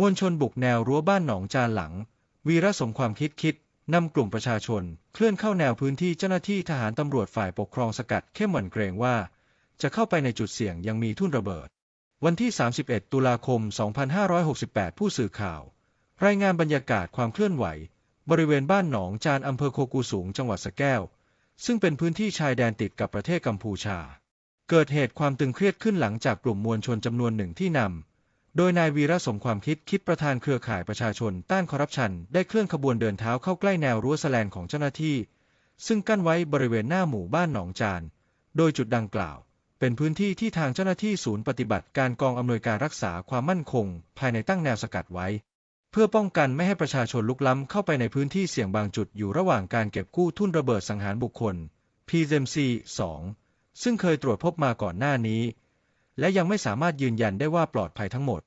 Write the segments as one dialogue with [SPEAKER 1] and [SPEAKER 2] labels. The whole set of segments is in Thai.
[SPEAKER 1] มวลชนบุกแนวรั้วบ้านหนองจานหลัง วีระสมความคิดคิดนำกลุ่มประชาชน เคลื่อนเข้าแนวพื้นที่เจ้าหน้าที่ทหารตำรวจฝ่ายปกครองสกัดเข้มหม่นเกรงว่า จะเข้าไปในจุดเสี่ยงยังมีทุ่นระเบิด วันที่ 31 ตุลาคม 2568 ผู้สื่อข่าว รายงานบรรยากาศความเคลื่อนไหว บริเวณบ้านหนองจานอำเภอโคกูสูงจังหวัดสะแก้ว ซึ่งเป็นพื้นที่ชายแดนติดกับประเทศกัมพูชา เกิดเหตุความตึงเครียดขึ้นหลังจากกลุ่มมวลชนจำนวนหนึ่งที่นำ โดยนายวีระสมความคิดคิดประธานเครือข่ายประชาชนต้านคอร์รัปชันได้เคลื่อนขบวนเดินเท้าเข้าใกล้แนวรั้วแสลนของเจ้าหน้าที่ ซึ่งกั้นไว้บริเวณหน้าหมู่บ้านหนองจาน โดยจุดดังกล่าว เป็นพื้นที่ที่ทางเจ้าหน้าที่ศูนย์ปฏิบัติการกองอำนวยการรักษาความมั่นคง ภายในตั้งแนวสกัดไว้ เพื่อป้องกันไม่ให้ประชาชนลุกล้ำเข้าไปในพื้นที่เสี่ยงบางจุดอยู่ระหว่างการเก็บกู้ทุ่นระเบิดสังหารบุคคล PZMC 2ซึ่งเคยตรวจพบมาก่อนหน้านี้ และยังไม่สามารถยืนยันได้ว่าปลอดภัยทั้งหมด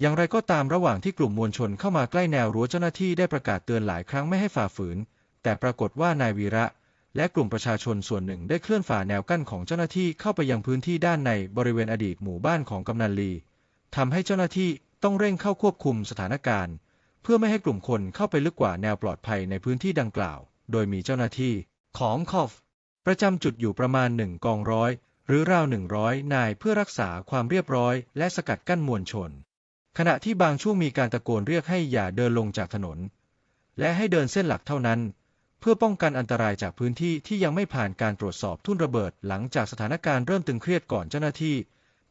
[SPEAKER 1] อย่างไรก็ตามระหว่างที่กลุ่มมวลชนเข้ามาใกล้แนวรั้วเจ้าหน้าที่ได้ประกาศเตือนหลายครั้งไม่ให้ฝ่าฝืน แต่ปรากฏว่านายวีระและกลุ่มประชาชนส่วนหนึ่งได้เคลื่อนฝ่าแนวกั้นของเจ้าหน้าที่เข้าไปยังพื้นที่ด้านในบริเวณอดีตหมู่บ้านของกำนันลีทำให้เจ้าหน้าที่ต้องเร่งเข้าควบคุมสถานการณ์ เพื่อไม่ให้กลุ่มคนเข้าไปลึกกว่าแนวปลอดภัยในพื้นที่ดังกล่าว โดยมีเจ้าหน้าที่ของคอฟประจำจุดอยู่ประมาณหนึ่งกองร้อย หรือราวหนึ่งร้อยนายเพื่อรักษาความเรียบร้อยและสกัดกั้นมวลชน ขณะที่บางช่วงมีการตะโกนเรียกให้อย่าเดินลงจากถนน และให้เดินเส้นหลักเท่านั้น เพื่อป้องกันอันตรายจากพื้นที่ที่ยังไม่ผ่านการตรวจสอบทุ่นระเบิดหลังจากสถานการณ์เริ่มตึงเครียดก่อนเจ้าหน้าที่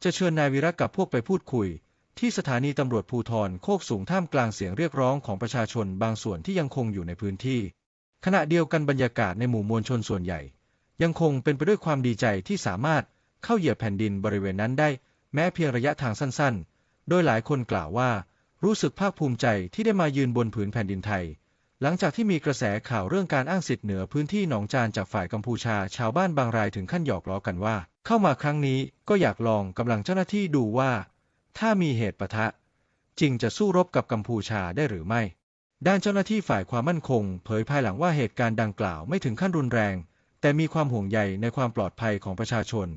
[SPEAKER 1] จะเชิญนายวีระกับพวกไปพูดคุย ที่สถานีตำรวจภูธรโคกสูงท่ามกลางเสียงเรียกร้องของประชาชนบางส่วนที่ยังคงอยู่ในพื้นที่ ขณะเดียวกันบรรยากาศในหมู่มวลชนส่วนใหญ่ ยังคงเป็นไปด้วยความดีใจที่สามารถเข้าเหยียบแผ่นดินบริเวณนั้นได้ แม้เพียงระยะทางสั้นๆ โดยหลายคนกล่าวว่า รู้สึกภาคภูมิใจที่ได้มายืนบนผืนแผ่นดินไทย หลังจากที่มีกระแสข่าวเรื่องการอ้างสิทธิ์เหนือพื้นที่หนองจานจากฝ่ายกัมพูชาชาวบ้านบางรายถึงขั้นหยอกล้อกันว่า เข้ามาครั้งนี้ก็อยากลองกำลังเจ้าหน้าที่ดูว่า ถ้ามีเหตุปะทะจริงจะสู้รบกับกัมพูชาได้หรือไม่ ด้านเจ้าหน้าที่ฝ่ายความมั่นคง เผยภายหลังว่าเหตุการณ์ดังกล่าวไม่ถึงขั้นรุนแรง แต่มีความห่วงใยในความปลอดภัยของประชาชน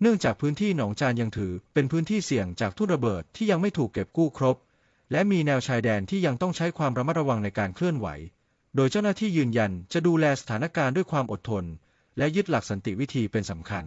[SPEAKER 1] เนื่องจากพื้นที่หนองจานยังถือเป็นพื้นที่เสี่ยงจากทุ่นระเบิดที่ยังไม่ถูกเก็บกู้ครบ และมีแนวชายแดนที่ยังต้องใช้ความระมัดระวังในการเคลื่อนไหว โดยเจ้าหน้าที่ยืนยันจะดูแลสถานการณ์ด้วยความอดทน และยึดหลักสันติวิธีเป็นสำคัญ